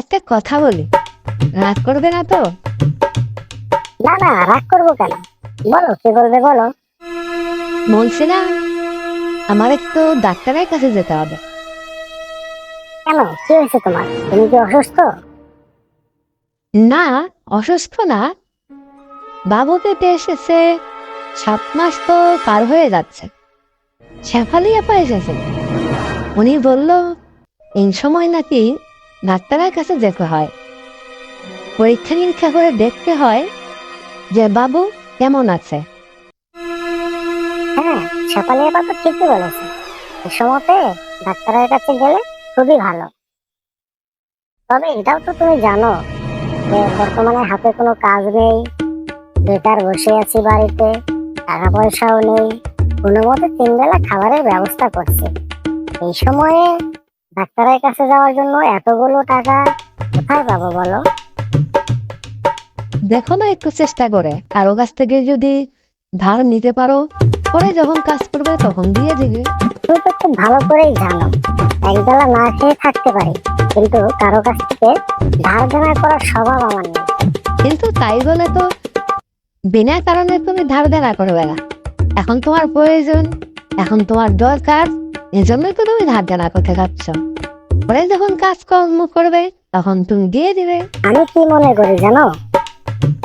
একটা কথা বলি। রাগ করবে না তো? না না রাগ করব কেন? বলো কি বলবে বলো? বলছি না আমার একটু ডাক্তারের কাছে যেতে হবে। কেন? কি হয়েছে তোমার? তুমি কি অসুস্থ? না অসুস্থ না। বাবু পেটে এসেছে সাত মাস তো পার হয়ে যাচ্ছে। শেফালি আপা এসেছেন উনি বলল এই সময় নাকি ডাক্তারের কাছে যেতে হয়। পরীক্ষা নিরীক্ষা করে দেখতে হয় যে বাবু কেমন আছে। হ্যাঁ তো ঠিকই বলেছে। ডাক্তারের কাছে গেলে খুবই ভালো। তবে এটাও তো তুমি জানো যে বর্তমানে হাতে কোনো কাজ নেই, বেকার বসে আছি বাড়িতে টাকা পয়সাও নেই কোনো মতে তিন বেলা খাবারের ব্যবস্থা করছি। এই সময়ে ডাক্তারের কাছে যাওয়ার জন্য এতগুলো টাকা কোথায় পাবো বলো? দেখো না একটু চেষ্টা করে। কারও কাছ থেকে যদি ধার নিতে পারো পরে যখন কাজ করবে তখন দিয়ে দিবে। তুমি তো খুব ভালো করেই জানো একবেলা না খেয়ে থাকতে পারি। কিন্তু কারও কাছ থেকে ধার দেনা করার স্বভাব আমার নেই। কিন্তু তাই বলে তো বিনা কারণে তুমি ধার দেনা করবে না। এখন তোমার প্রয়োজন এখন তোমার দরকার এজন্যই তো তুমি ধার দেনা করতে যাচ্ছ। পরে যখন কাজকর্ম করবে, তখন তুমি দিয়ে দিবে। আমি কি মনে করি জানো?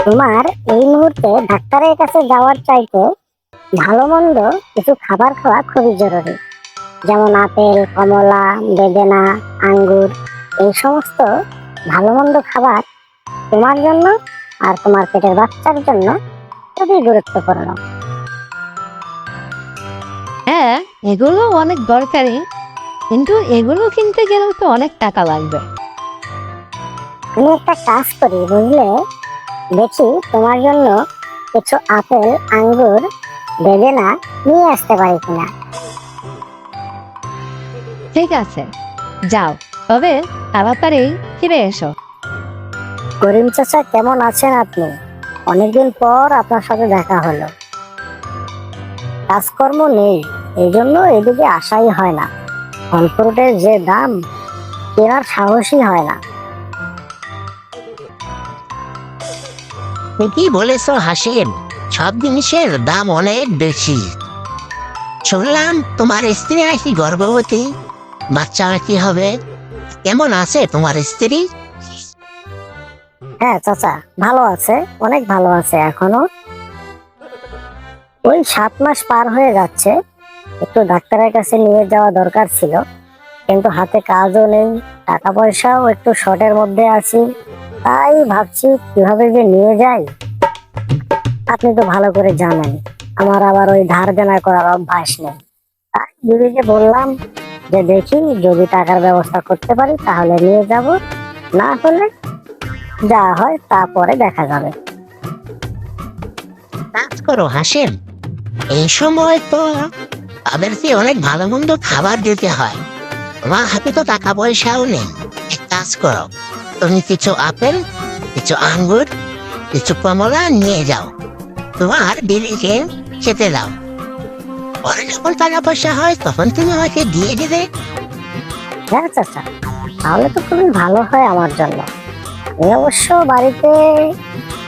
তোমার এই মুহূর্তে ডাক্তারের কাছে যাওয়ার চাইতে ভালো মন্দ কিছু খাবার খাওয়া খুবই জরুরি। যেমন আপেল, কমলা, বেদেনা, আঙ্গুর, এই সমস্ত ভালো মন্দ খাবার তোমার জন্য আর তোমার পেটের বাচ্চার জন্য খুবই গুরুত্বপূর্ণ। এগুলো অনেক দরকারি কিন্তু এগুলো কিনতে গেলেও তো অনেক টাকা লাগবে। আমি একটা কাজ করি বুঝলে? দেখি তোমার জন্য কিছু আপেল আঙ্গুর বেদেনা নিয়ে আসতে পারি কিনা। ঠিক আছে যাও তবে তাড়াতাড়ি ফিরে এসো। করিম চাচা কেমন আছেন আপনি? অনেকদিন পর আপনার সাথে দেখা হলো। কাজকর্ম নেই। এই জন্য এদিকে আসাই হয় না। ফল ফ্রুটের যে দাম কেনার সাহসই হয় না। ঠিকই বলেছ হাসিম। সব জিনিসের দাম অনেক বেশি। শুনলাম তোমার স্ত্রী নাকি গর্ভবতী। বাচ্চা কি হবে। কেমন আছে তোমার স্ত্রী? হ্যাঁ চাচা ভালো আছে অনেক ভালো আছে এখনও। ওই সাত মাস পার হয়ে যাচ্ছে। একটু ডাক্তারের কাছে নিয়ে যাওয়া দরকার ছিল, কিন্তু হাতে কাজও নেই টাকা পয়সাও একটু শর্টের মধ্যে আছি, তাই ভাবছি কীভাবে যে নিয়ে যাই। আপনি তো ভালো করে জানেন, আমার আবার ওই ধার দেনা করার অভ্যাস নেই। তাই দিদিকে বললাম যে দেখি যদি টাকার ব্যবস্থা করতে পারি, তাহলে নিয়ে যাব, না হলে যা হয় তারপরে দেখা যাবে। কাজ করো, হাসিম। এই সময় তো তাদেরকে অনেক ভালো মন্দ খাবার দিতে হয়। তোমার হাতে তো টাকা পয়সাও নেই। এক কাজ করো, তুমি কিছু আপেল, কিছু আঙ্গুর, কিছু কমলা নিয়ে যাও। তোমার দিদিকে খেতে দাও। পরে যখন টাকা পয়সা হয়, তখন তুমি আমাকে দিয়ে দেবে। হ্যাঁ চাচা। তাহলে তো খুবই ভালো হয় আমার জন্য। আমি অবশ্য বাড়িতে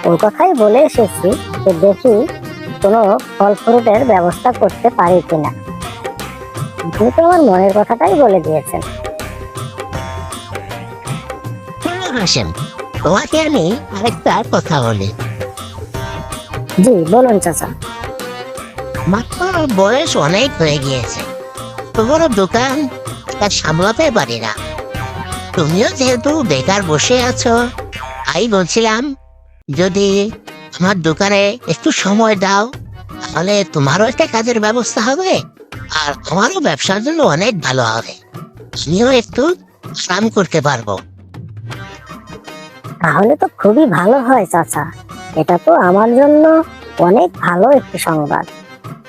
ওই কথাই বলে এসেছি যে দেখি কোনো ফল ফ্রুটের ব্যবস্থা করতে পারি কিনা। আপনি তো আমার মনের কথাটাই বলে দিয়েছেন। শোনো তোমাকে আমি আরেকটা কথা বলি। জি বলুন চাচা। মাত্র বয়স অনেক হয়ে গিয়েছে। তোমার দোকান তা সামলাতে পারি না। তুমিও যেহেতু বেকার বসে আছো তাই বলছিলাম যদি আমার দোকানে একটু সময় দাও তাহলে তোমারও একটা কাজের ব্যবস্থা হবে। আর আমারও ব্যবসার জন্য অনেক ভালো হবে। আমিও একটু আরাম করতে পারব। তাহলে তো খুবই ভালো হয় চাচা। এটা তো আমার জন্য অনেক ভালো একটি সংবাদ।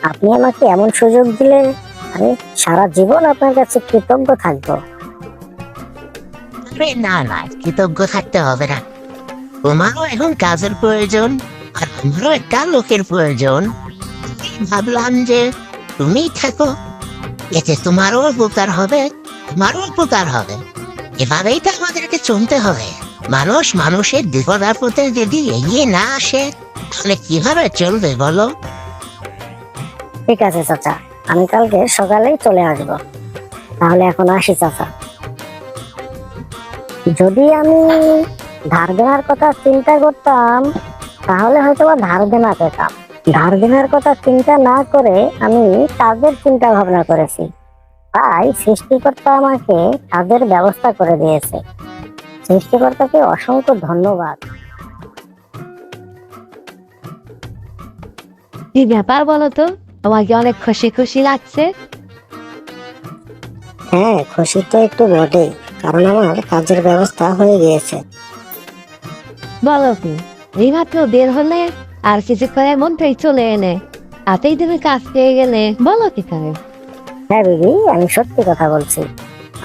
আপনি আমাকে এমন সুযোগ দিলেন আমি সারা জীবন আপনার কাছে কৃতজ্ঞ থাকব। আরে না না কৃতজ্ঞ থাকতে হবে না। তোমারও এখন কাজের প্রয়োজন আর আমারও একটা লোকের প্রয়োজন। ভাবলাম যে তুমি থাকো, এতে তোমারও উপকার হবে তোমারও উপকার হবে। এভাবেই তো আমাদেরকে চলতে হবে। মানুষ মানুষের বিপদ আপদে যদি এগিয়ে না আসে, তাহলে কীভাবে চলবে বলো? ঠিক আছে, চাচা। আমি কালকে সকালেই চলে আসব। তাহলে এখন আসি, চাচা। যদি আমি ধার দেনার কথা চিন্তা করতাম, তাহলে হয়তো বা ধার দেনা পেতাম ধার দেনার কথা চিন্তা না করে আমি কাজের চিন্তা ভাবনা করেছি। তাই সৃষ্টিকর্তা আমাকে কাজের ব্যবস্থা করে দিয়েছে। সৃষ্টিকর্তাকে অসংখ্য ধন্যবাদ। কি ব্যাপার বলো তো তোমাকে অনেক খুশি খুশি লাগছে। হ্যাঁ খুশি তো একটু বটেই কারণ আমার কাজের ব্যবস্থা হয়ে গিয়েছে। বলো কি এইমাত্র বের হলে আর কিছুক্ষণের মধ্যেই চলে এনে হাতেই তুমি কাজ পেয়ে গেলে বলো কি করে হ্যাঁ দিদি, আমি সত্যি কথা বলছি।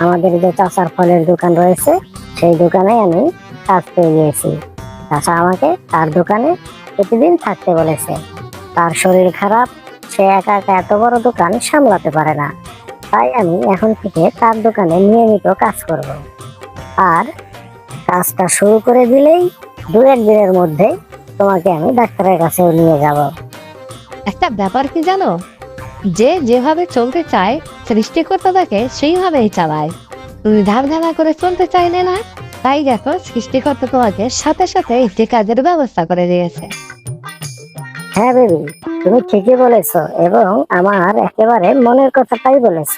আমাদের যে চাচার ফলের দোকান রয়েছে, সেই দোকানে আমি কাজ পেয়ে গিয়েছি। চাচা আমাকে তার দোকানে প্রতিদিন থাকতে বলেছে। তার শরীর খারাপ, সে একা একা এত বড় দোকান সামলাতে পারে না। তাই আমি এখন থেকে তার দোকানে নিয়মিত কাজ করব। আর কাজটা শুরু করে দিলেই দু একদিনের মধ্যে তোমাকে আমি ডাক্তারের কাছেও নিয়ে যাব। একটা ব্যাপার কি জানো? যে যেভাবে চলতে চায় সৃষ্টিকর্তা তাকে সেইভাবেই চালায়। তুমি ধারা করে চলতে চাইলে না তাই দেখো সৃষ্টিকর্তা তোমাকে সাথে সাথে একটি কাজের ব্যবস্থা করে দিয়েছে। হ্যাঁ বেবি তুমি ঠিকই বলেছ এবং আমার একেবারে মনের কথাটাই বলেছ।